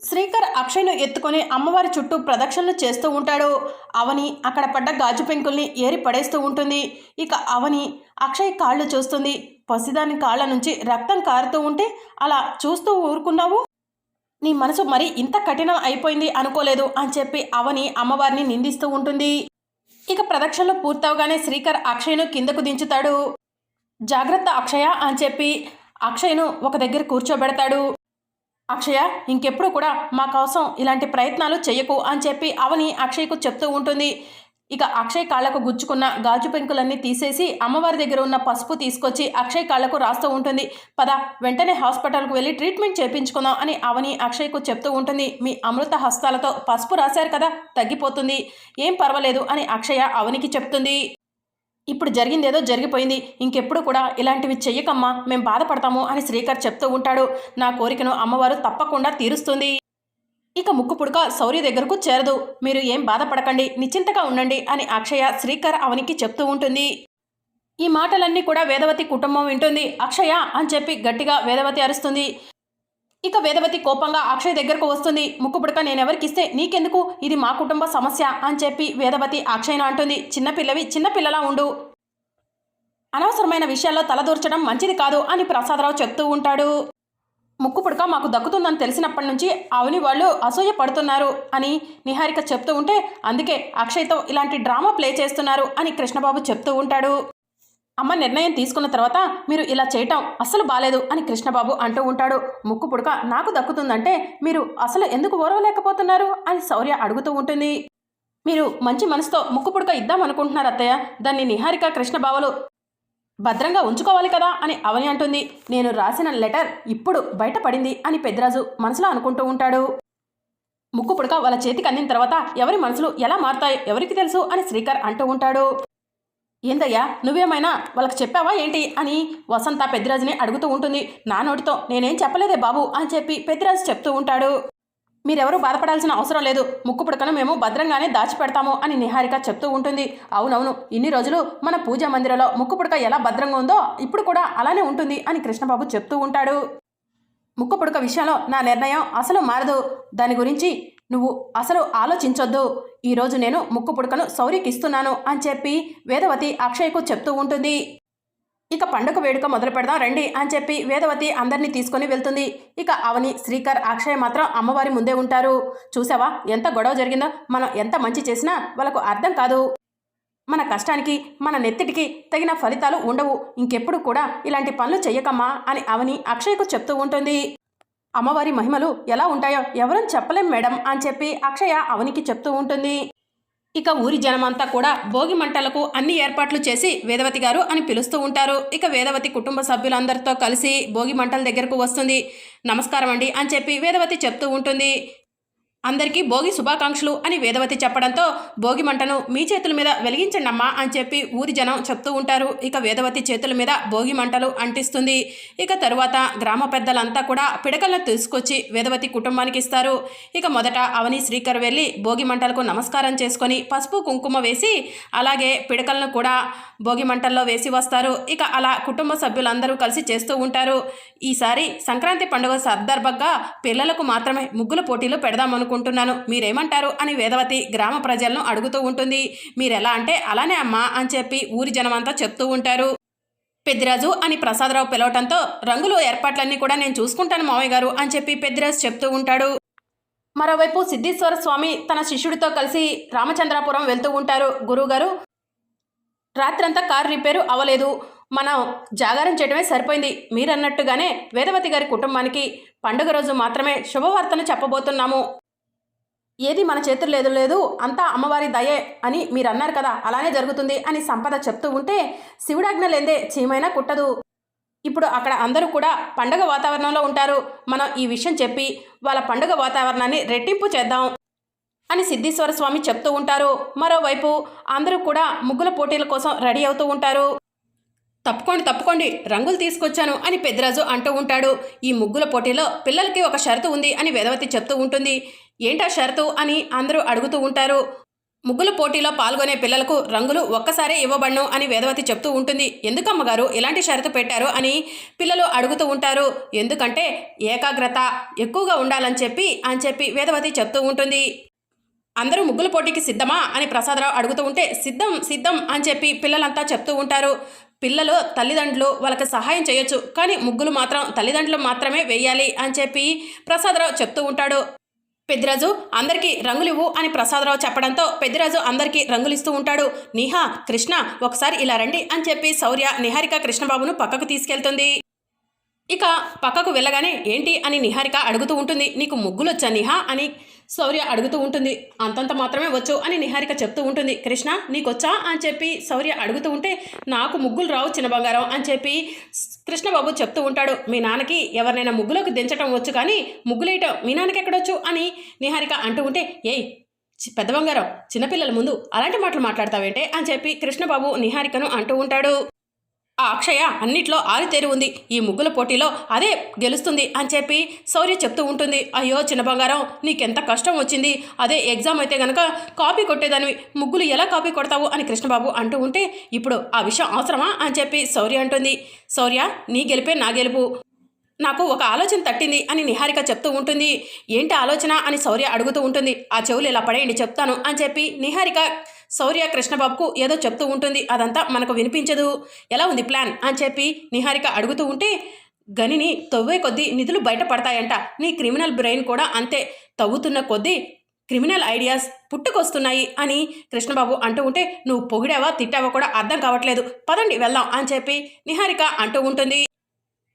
శ్రీకర్ అక్షయ్ను ఎత్తుకొని అమ్మవారి చుట్టూ ప్రదక్షిణలు చేస్తూ ఉంటాడు. అవని అక్కడ పడ్డ గాజు పెంకుల్ని ఏరి పడేస్తూ ఉంటుంది. ఇక అవని అక్షయ్ కాళ్ళు చూస్తుంది. పసిదాని కాళ్ళ నుంచి రక్తం కారుతూ ఉంటే అలా చూస్తూ ఊరుకున్నావు? నీ మనసు మరి ఇంత కఠినం అయిపోయింది అనుకోలేదు అని చెప్పి అవని అమ్మవారిని నిందిస్తూ ఉంటుంది. ఇక ప్రదక్షిణలు పూర్తవగానే శ్రీకర్ అక్షయ్ను కిందకు దించుతాడు. జాగ్రత్త అక్షయ అని చెప్పి అక్షయ్ను ఒక దగ్గర కూర్చోబెడతాడు. అక్షయ ఇంకెప్పుడు కూడా మా కోసం ఇలాంటి ప్రయత్నాలు చెయ్యకు అని చెప్పి అవని అక్షయ్కు చెప్తూ ఉంటుంది. ఇక అక్షయ్ కాళ్ళకు గుచ్చుకున్న గాజు పెంకులన్నీ తీసేసి అమ్మవారి దగ్గర ఉన్న పసుపు తీసుకొచ్చి అక్షయ్ కాళ్ళకు రాస్తూ ఉంటుంది. పద వెంటనే హాస్పిటల్కు వెళ్ళి ట్రీట్మెంట్ చేయించుకుందాం అని అవని అక్షయ్కు చెప్తూ ఉంటుంది. మీ అమృత హస్తాలతో పసుపు రాశారు కదా తగ్గిపోతుంది. ఏం పర్వాలేదు అని అక్షయ అవనికి చెప్తుంది. ఇప్పుడు జరిగిందేదో జరిగిపోయింది. ఇంకెప్పుడు కూడా ఇలాంటివి చెయ్యకమ్మా మేం బాధపడతాము అని శ్రీకర్ చెప్తూ ఉంటాడు. నా కోరికను అమ్మవారు తప్పకుండా తీరుస్తుంది. ఇక ముక్కు పుడక శౌర్య దగ్గరకు చేరదు. మీరు ఏం బాధపడకండి నిశ్చింతగా ఉండండి అని అక్షయ శ్రీకర్ అవనికి చెప్తూ ఉంటుంది. ఈ మాటలన్నీ కూడా వేదవతి కుటుంబం వింటుంది. అక్షయ అని చెప్పి గట్టిగా వేదవతి అరుస్తుంది. ఇక వేదవతి కోపంగా అక్షయ్ దగ్గరకు వస్తుంది. ముక్కుపుడక నేనెవరికిస్తే నీకెందుకు? ఇది మా కుటుంబ సమస్య అని చెప్పి వేదవతి అక్షయ్ను అంటుంది. చిన్నపిల్లవి చిన్నపిల్లలా ఉండు. అనవసరమైన విషయాల్లో తలదూర్చడం మంచిది కాదు అని ప్రసాదరావు చెప్తూ ఉంటాడు. ముక్కు పుడక మాకు దక్కుతుందని తెలిసినప్పటి నుంచి అవని వాళ్ళు అసూయ పడుతున్నారు అని నిహారిక చెప్తూ ఉంటే అందుకే అక్షయ్తో ఇలాంటి డ్రామా ప్లే చేస్తున్నారు అని కృష్ణబాబు చెప్తూ ఉంటాడు. అమ్మ నిర్ణయం తీసుకున్న తర్వాత మీరు ఇలా చేయటం అస్సలు బాలేదు అని కృష్ణబాబు అంటూ ఉంటాడు. ముక్కు పుడక నాకు దక్కుతుందంటే మీరు అసలు ఎందుకు ఓరవలేకపోతున్నారు అని శౌర్య అడుగుతూ ఉంటుంది. మీరు మంచి మనసుతో ముక్కు పుడక ఇద్దామనుకుంటున్నారు అత్తయ్య. దాన్ని నిహారిక కృష్ణబాబులు భద్రంగా ఉంచుకోవాలి కదా అని అవని అంటుంది. నేను రాసిన లెటర్ ఇప్పుడు బయటపడింది అని పెద్దరాజు మనసులో అనుకుంటూ ఉంటాడు. ముక్కు పుడక వాళ్ళ చేతికి అందిన తర్వాత ఎవరి మనసులు ఎలా మారుతాయో ఎవరికి తెలుసు అని శ్రీకర్ అంటూ ఉంటాడు. ఏందయ్యా? నువ్వేమైనా వాళ్ళకి చెప్పావా ఏంటి? అని వసంత పెద్దిరాజుని అడుగుతూ ఉంటుంది. నా నోటితో నేనేం చెప్పలేదే బాబు అని చెప్పి పెద్దిరాజు చెప్తూ ఉంటాడు. మీరెవరూ బాధపడాల్సిన అవసరం లేదు. ముక్కు పుడకను మేము భద్రంగానే దాచిపెడతాము అని నిహారిక చెప్తూ ఉంటుంది. అవునవును ఇన్ని రోజులు మన పూజా మందిరంలో ముక్కు పుడక ఎలా భద్రంగా ఉందో ఇప్పుడు కూడా అలానే ఉంటుంది అని కృష్ణబాబు చెప్తూ ఉంటాడు. ముక్కు పుడక విషయంలో నా నిర్ణయం అసలు మారదు. దాని గురించి నువ్వు అసలు ఆలోచించొద్దు. ఈరోజు నేను ముక్కు పుడకను సౌరికి ఇస్తున్నాను అని చెప్పి వేదవతి అక్షయ్కు చెప్తూ ఉంటుంది. ఇక పండుగ వేడుక మొదలు పెడదాం రండి అని చెప్పి వేదవతి అందరినీ తీసుకొని వెళ్తుంది. ఇక అవని శ్రీకర్ అక్షయ్ మాత్రం అమ్మవారి ముందే ఉంటారు. చూసావా? ఎంత గొడవ జరిగిందో? మనం ఎంత మంచి చేసినా వాళ్ళకు అర్థం కాదు. మన కష్టానికి మన నెత్తిటికి తగిన ఫలితాలు ఉండవు. ఇంకెప్పుడు కూడా ఇలాంటి పనులు చెయ్యకమ్మా అని అవని అక్షయ్కు చెప్తూ ఉంటుంది. అమ్మవారి మహిమలు ఎలా ఉంటాయో ఎవరని చెప్పలేం మేడం అని చెప్పి అక్షయ అవనికి చెప్తూ ఉంటుంది. ఇక ఊరి జనమంతా కూడా భోగి మంటలకు అన్ని ఏర్పాట్లు చేసి వేదవతి గారు అని పిలుస్తూ ఉంటారు. ఇక వేదవతి కుటుంబ సభ్యులందరితో కలిసి భోగి మంటల దగ్గరకు వస్తుంది. నమస్కారం అండి అని చెప్పి వేదవతి చెప్తూ ఉంటుంది. అందరికీ భోగి శుభాకాంక్షలు అని వేదవతి చెప్పడంతో భోగి మంటను మీ చేతుల మీద వెలిగించండమ్మా అని చెప్పి ఊరి జనం చెప్తూ ఉంటారు. ఇక వేదవతి చేతుల మీద భోగి మంటలు అంటిస్తుంది. ఇక తరువాత గ్రామ పెద్దలంతా కూడా పిడకలను తీసుకొచ్చి వేదవతి కుటుంబానికి ఇస్తారు. ఇక మొదట అవని శ్రీకర్ వెళ్ళి భోగి మంటలకు నమస్కారం చేసుకొని పసుపు కుంకుమ వేసి అలాగే పిడకలను కూడా భోగి మంటల్లో వేసి వస్తారు. ఇక అలా కుటుంబ సభ్యులందరూ కలిసి చేస్తూ ఉంటారు. ఈసారి సంక్రాంతి పండుగ సందర్భంగా పిల్లలకు మాత్రమే ముగ్గుల పోటీలు అనుకుంటున్నాను మీరేమంటారు? అని వేదవతి గ్రామ ప్రజలను అడుగుతూ ఉంటుంది. మీరెలా అంటే అలానే అమ్మా అని చెప్పి ఊరి జనమంతా చెప్తూ ఉంటారు. పెద్దిరాజు అని ప్రసాదరావు పిలవటంతో రంగులు ఏర్పాట్లన్నీ కూడా నేను చూసుకుంటాను మావయ్య గారు అని చెప్పి పెద్దిరాజు చెప్తూ ఉంటాడు. మరోవైపు సిద్ధేశ్వర స్వామి తన శిష్యుడితో కలిసి రామచంద్రాపురం వెళ్తూ ఉంటారు. గురువుగారు రాత్రంతా కారు రిపేరు అవ్వలేదు. మనం జాగారం చేయడమే సరిపోయింది. మీరన్నట్టుగానే వేదవతి గారి కుటుంబానికి పండుగ రోజు మాత్రమే శుభవార్తను చెప్పబోతున్నాము. ఏది మన చేతులు లేదు లేదు అంతా అమ్మవారి దయే అని మీరు అన్నారు కదా అలానే జరుగుతుంది అని సంపద చెప్తూ ఉంటే శివుడాజ్ఞ లేదే చీమైనా కుట్టదు. ఇప్పుడు అక్కడ అందరూ కూడా పండగ వాతావరణంలో ఉంటారు. మనం ఈ విషయం చెప్పి వాళ్ళ పండగ వాతావరణాన్ని రెట్టింపు చేద్దాం అని సిద్ధేశ్వర స్వామి చెప్తూ ఉంటారు. మరోవైపు అందరూ కూడా ముగ్గుల పోటీల కోసం రెడీ అవుతూ ఉంటారు. తప్పుకోండి తప్పుకోండి రంగులు తీసుకొచ్చాను అని పెద్దరాజు అంటూ ఉంటాడు. ఈ ముగ్గుల పోటీలో పిల్లలకి ఒక షరతు ఉంది అని వేదవతి చెప్తూ ఉంటుంది. ఏంటా షరతు అని అందరూ అడుగుతూ ఉంటారు. ముగ్గుల పోటీలో పాల్గొనే పిల్లలకు రంగులు ఒక్కసారే ఇవ్వబడను అని వేదవతి చెప్తూ ఉంటుంది. ఎందుకమ్మగారు ఇలాంటి షరతు పెట్టారు అని పిల్లలు అడుగుతూ ఉంటారు. ఎందుకంటే ఏకాగ్రత ఎక్కువగా ఉండాలని చెప్పి అని చెప్పి వేదవతి చెప్తూ ఉంటుంది. అందరూ ముగ్గుల పోటీకి సిద్ధమా అని ప్రసాదరావు అడుగుతూ ఉంటే సిద్ధం సిద్ధం అని చెప్పి పిల్లలంతా చెప్తూ ఉంటారు. పిల్లలు తల్లిదండ్రులు వాళ్ళకి సహాయం చేయొచ్చు కానీ ముగ్గులు మాత్రం తల్లిదండ్రులు మాత్రమే వేయాలి అని చెప్పి ప్రసాదరావు చెప్తూ ఉంటాడు. పెద్దిరాజు అందరికీ రంగులు ఇవ్వు అని ప్రసాదరావు చెప్పడంతో పెద్దిరాజు అందరికీ రంగులిస్తూ ఉంటాడు. నిహా కృష్ణ ఒకసారి ఇలా రండి అని చెప్పి శౌర్య నిహారిక కృష్ణబాబును పక్కకు తీసుకెళ్తుంది. ఇక పక్కకు వెళ్ళగానే ఏంటి అని నిహారిక అడుగుతూ ఉంటుంది. నీకు ముగ్గులు వచ్చా నిహా అని శౌర్య అడుగుతూ ఉంటుంది అంతంత మాత్రమే వచ్చు అని నిహారిక చెప్తూ ఉంటుంది. కృష్ణ నీకొచ్చా? అని చెప్పి శౌర్య అడుగుతూ ఉంటే నాకు ముగ్గులు రావు చిన్న బంగారం అని చెప్పి కృష్ణబాబు చెప్తూ ఉంటాడు. మీ నాన్నకి ఎవరినైనా ముగ్గులోకి దించటం వచ్చు కానీ ముగ్గులేయటం మీ నాన్నకి ఎక్కడొచ్చు? అని నిహారిక అంటూ ఉంటే ఏయ్ చి- పెద్ద బంగారం చిన్నపిల్లల ముందు అలాంటి మాటలు మాట్లాడతావేంటే? అని చెప్పి కృష్ణబాబు నిహారికను అంటూ ఉంటాడు. ఆ అక్షయ అన్నిట్లో ఆరితేరి ఉంది. ఈ ముగ్గుల పోటీలో అదే గెలుస్తుంది అని చెప్పి శౌర్య చెప్తూ ఉంటుంది. అయ్యో చిన్న బంగారం నీకెంత కష్టం వచ్చింది. అదే ఎగ్జామ్ అయితే గనక కాపీ కొట్టేదానివి. ముగ్గులు ఎలా కాపీ కొడతావు అని కృష్ణబాబు అంటూ ఉంటే ఇప్పుడు ఆ విషయం అవసరమా? అని చెప్పి శౌర్య అంటుంది. శౌర్య నీ గెలిపే నా గెలుపు. నాకు ఒక ఆలోచన తట్టింది అని నిహారిక చెప్తూ ఉంటుంది. ఏంటి ఆలోచన? అని శౌర్య అడుగుతూ ఉంటుంది. ఆ చెవులు ఇలా పడేయండి చెప్తాను అని చెప్పి నిహారిక శౌర్య కృష్ణబాబుకు ఏదో చెప్తూ ఉంటుంది. అదంతా మనకు వినిపించదు. ఎలా ఉంది ప్లాన్? అని చెప్పి నిహారిక అడుగుతూ ఉంటే గనిని తవ్వే కొద్దీ నిధులు బయటపడతాయంట నీ క్రిమినల్ బ్రెయిన్ కూడా అంతే. తవ్వుతున్న కొద్దీ క్రిమినల్ ఐడియాస్ పుట్టుకొస్తున్నాయి అని కృష్ణబాబు అంటూ ఉంటే నువ్వు పొగిడావా తిట్టావా కూడా అర్థం కావట్లేదు. పదండి వెళ్దాం అని చెప్పి నిహారిక అంటూ ఉంటుంది.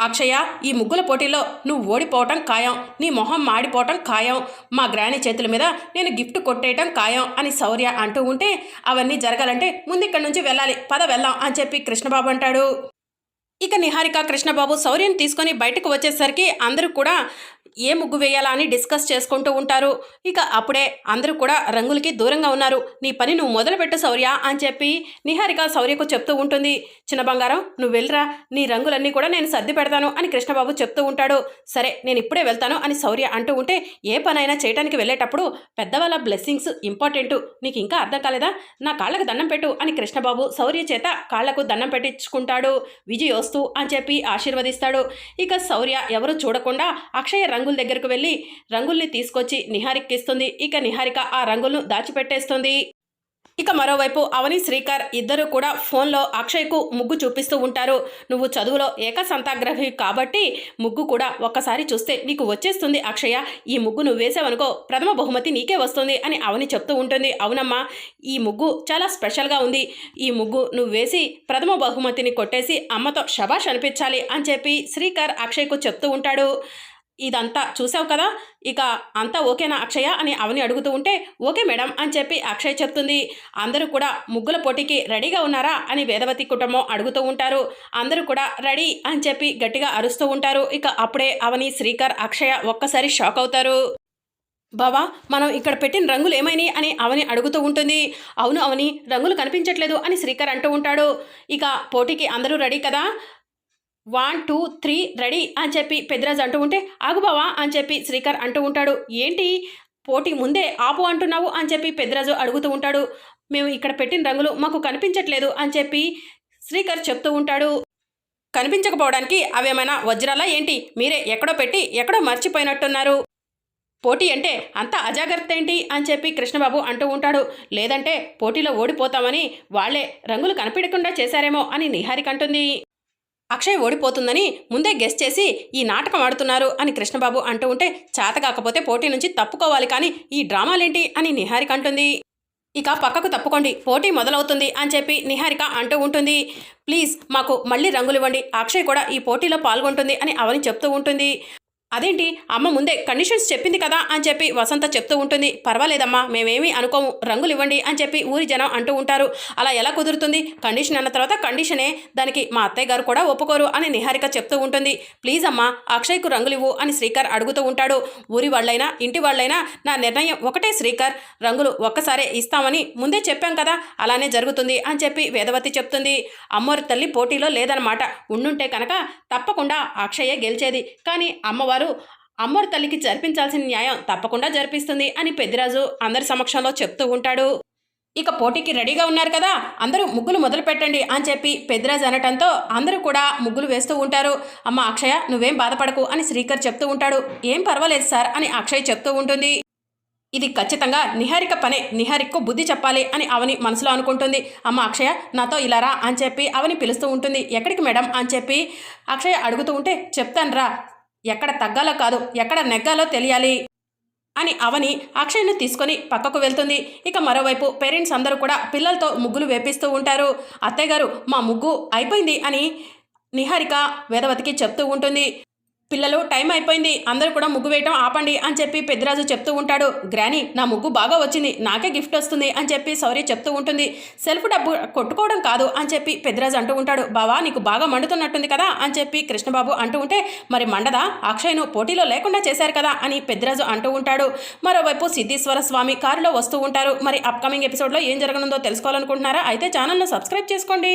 అక్షయ ఈ ముగ్గుల పోటీలో నువ్వు ఓడిపోవటం ఖాయం నీ మొహం మాడిపోవటం ఖాయం. మా గ్రాని చేతుల మీద నేను గిఫ్ట్ కొట్టేయటం ఖాయం అని శౌర్య అంటూ ఉంటే అవన్నీ జరగాలంటే ముందు ఇక్కడి నుంచి వెళ్ళాలి. పద వెళ్దాం అని చెప్పి కృష్ణబాబు అంటాడు. ఇక నిహారిక కృష్ణబాబు శౌర్యం తీసుకొని బయటకు వచ్చేసరికి అందరూ కూడా ఏ ముగ్గు వేయాలా అని డిస్కస్ చేసుకుంటూ ఉంటారు. ఇక అప్పుడే అందరూ కూడా రంగులకి దూరంగా ఉన్నారు. నీ పని నువ్వు మొదలుపెట్టు శౌర్య అని చెప్పి నిహారిక శౌర్యకు చెప్తూ ఉంటుంది. చిన్న బంగారం నువ్వు వెళ్ళరా. నీ రంగులన్నీ కూడా నేను సర్ది పెడతాను అని కృష్ణబాబు చెప్తూ ఉంటాడు. సరే నేను ఇప్పుడే వెళ్తాను అని శౌర్య అంటూ ఉంటే ఏ పనైనా చేయడానికి వెళ్ళేటప్పుడు పెద్దవాళ్ళ బ్లెస్సింగ్స్ ఇంపార్టెంట్. నీకు ఇంకా అర్థం కాలేదా? నా కాళ్ళకు దండం పెట్టు అని కృష్ణబాబు శౌర్య చేత కాళ్ళకు దండం పెట్టించుకుంటాడు. వస్తూ అని చెప్పి ఆశీర్వదిస్తాడు. ఇక శౌర్య ఎవరు చూడకుండా అక్షయ రంగుల దగ్గరకు వెళ్ళి రంగుల్ని తీసుకొచ్చి నిహారికకి ఇస్తుంది ఇక నిహారిక ఆ రంగులను దాచిపెట్టేస్తుంది. ఇక మరోవైపు అవని శ్రీకర్ ఇద్దరు కూడా ఫోన్లో అక్షయ్కు ముగ్గు చూపిస్తూ ఉంటారు. నువ్వు చదువులో ఏకసంతాగ్రహి కాబట్టి ముగ్గు కూడా ఒక్కసారి చూస్తే నీకు వచ్చేస్తుంది అక్షయ. ఈ ముగ్గు నువ్వు వేసావనుకో ప్రథమ బహుమతి నీకే వస్తుంది అని అవని చెప్తూ ఉంటుంది. అవునమ్మా ఈ ముగ్గు చాలా స్పెషల్గా ఉంది. ఈ ముగ్గు నువ్వు వేసి ప్రథమ బహుమతిని కొట్టేసి అమ్మతో శబాష్ అనిపించాలి అని చెప్పి శ్రీకర్ అక్షయ్కు చెప్తూ ఉంటాడు. ఇదంతా చూసావు కదా? ఇక అంతా ఓకేనా అక్షయ అని అవని అడుగుతూ ఉంటే ఓకే మేడం అని చెప్పి అక్షయ్ చెప్తుంది. అందరూ కూడా ముగ్గుల పోటీకి రెడీగా ఉన్నారా అని వేదవతి కుటుంబం అడుగుతూ ఉంటారు. అందరూ కూడా రెడీ అని చెప్పి గట్టిగా అరుస్తూ ఉంటారు. ఇక అప్పుడే అవని శ్రీకర్ అక్షయ ఒక్కసారి షాక్ అవుతారు. బావా మనం ఇక్కడ పెట్టిన రంగులు ఏమైనాయి అని అవని అడుగుతూ ఉంటుంది. అవును అవని రంగులు కనిపించట్లేదు అని శ్రీకర్ అంటూ ఉంటాడు. ఇక పోటీకి అందరూ రెడీ కదా? వన్ టూ త్రీ రెడీ అని చెప్పి పెద్దరాజు అంటూ ఉంటే ఆగుబావా అని చెప్పి శ్రీకర్ అంటూ ఉంటాడు. ఏంటి? పోటీ ముందే ఆపు అంటున్నావు అని చెప్పి పెద్దరాజు అడుగుతూ ఉంటాడు. మేము ఇక్కడ పెట్టిన రంగులు మాకు కనిపించట్లేదు అని చెప్పి శ్రీకర్ చెప్తూ ఉంటాడు. కనిపించకపోవడానికి అవేమైనా వజ్రాలా ఏంటి? మీరే ఎక్కడో పెట్టి ఎక్కడో మర్చిపోయినట్టున్నారు. పోటీ అంటే అంత అజాగ్రత్త ఏంటి? అని చెప్పి కృష్ణబాబు అంటూ ఉంటాడు. లేదంటే పోటీలో ఓడిపోతామని వాళ్ళే రంగులు కనిపించకుండా చేశారేమో అని నిహారిక అంటుంది. అక్షయ్ ఓడిపోతుందని ముందే గెస్ చేసి ఈ నాటకం ఆడుతున్నారు అని కృష్ణబాబు అంటూ ఉంటే చేతకాకపోతే పోటీ నుంచి తప్పుకోవాలి కానీ ఈ డ్రామాలేంటి అని నిహారిక అంటుంది. ఇక పక్కకు తప్పుకోండి పోటీ మొదలవుతుంది అని చెప్పి నిహారిక అంటూ ఉంటుంది. ప్లీజ్ మాకు మళ్ళీ రంగులు ఇవ్వండి అక్షయ్ కూడా ఈ పోటీలో పాల్గొంటుంది అని అవని చెప్తూ ఉంటుంది. అదేంటి? అమ్మ ముందే కండిషన్స్ చెప్పింది కదా అని చెప్పి వసంత చెప్తూ ఉంటుంది. పర్వాలేదమ్మా మేమేమీ అనుకోము. రంగులు ఇవ్వండి అని చెప్పి ఊరి జనం అంటూ ఉంటారు. అలా ఎలా కుదురుతుంది? కండిషన్ అన్న తర్వాత కండిషనే దానికి మా అత్తయ్య గారు కూడా ఒప్పుకోరు అని నిహారిక చెప్తూ ఉంటుంది. ప్లీజ్ అమ్మా అక్షయ్కు రంగులు ఇవ్వు అని శ్రీకర్ అడుగుతూ ఉంటాడు. ఊరి వాళ్ళైనా ఇంటి వాళ్ళైనా నా నిర్ణయం ఒకటే శ్రీకర్. రంగులు ఒక్కసారే ఇస్తామని ముందే చెప్పాం కదా అలానే జరుగుతుంది అని చెప్పి వేదవతి చెప్తుంది. అమ్మవారి తల్లి పోటీలో లేదనమాట ఉండుంటే కనుక తప్పకుండా అక్షయ్యే గెలిచేది. కానీ అమ్మవారు అమ్మవారి తల్లికి జరిపించాల్సిన న్యాయం తప్పకుండా జరిపిస్తుంది అని పెద్దిరాజు అందరి సమక్షంలో చెప్తూ ఉంటాడు. ఇక పోటీకి రెడీగా ఉన్నారు కదా అందరూ ముగ్గులు మొదలు పెట్టండి అని చెప్పి పెద్దరాజు అనటంతో అందరూ కూడా ముగ్గులు వేస్తూ ఉంటారు. అమ్మ అక్షయ నువ్వేం బాధపడకు అని శ్రీకర్ చెప్తూ ఉంటాడు. ఏం పర్వాలేదు సార్ అని అక్షయ్ చెప్తూ ఉంటుంది. ఇది ఖచ్చితంగా నిహారిక పనే నిహారికకు బుద్ధి చెప్పాలి అని అవని మనసులో అనుకుంటుంది. అమ్మ అక్షయ నాతో ఇలా రా అని చెప్పి అవని పిలుస్తూ ఉంటుంది. ఎక్కడికి మేడం అని చెప్పి అక్షయ అడుగుతూ ఉంటే చెప్తాను రా ఎక్కడ తగ్గాలో కాదు ఎక్కడ నెగ్గాలో తెలియాలి అని అవని అక్షయ్ను తీసుకొని పక్కకు వెళ్తుంది. ఇక మరోవైపు పేరెంట్స్ అందరూ కూడా పిల్లలతో ముగ్గులు వేపిస్తూ ఉంటారు. అత్తయ్య గారు మా ముగ్గు అయిపోయింది అని నిహారిక వేదవతికి చెప్తూ ఉంటుంది. పిల్లలు టైం అయిపోయింది. అందరూ కూడా ముగ్గు వేయటం ఆపండి అని చెప్పి పెద్దరాజు చెప్తూ ఉంటాడు. గ్రానీ నా ముగ్గు బాగా వచ్చింది. నాకే గిఫ్ట్ వస్తుంది అని చెప్పి సౌరి చెప్తూ ఉంటుంది. సెల్ఫ్ డబ్బు కొట్టుకోవడం కాదు అని చెప్పి పెద్దరాజు అంటూ ఉంటాడు. బావా నీకు బాగా మండుతున్నట్టుంది కదా అని చెప్పి కృష్ణబాబు అంటూ ఉంటే మరి మండదా? అక్షయ్ను పోటీలో లేకుండా చేశారు కదా అని పెద్దరాజు అంటూ ఉంటాడు. మరోవైపు సిద్ధేశ్వర స్వామి కారులో వస్తూ ఉంటారు. మరి అప్కమింగ్ ఎపిసోడ్లో ఏం జరగనుందో తెలుసుకోవాలనుకుంటున్నారా? అయితే ఛానల్ను సబ్స్క్రైబ్ చేసుకోండి.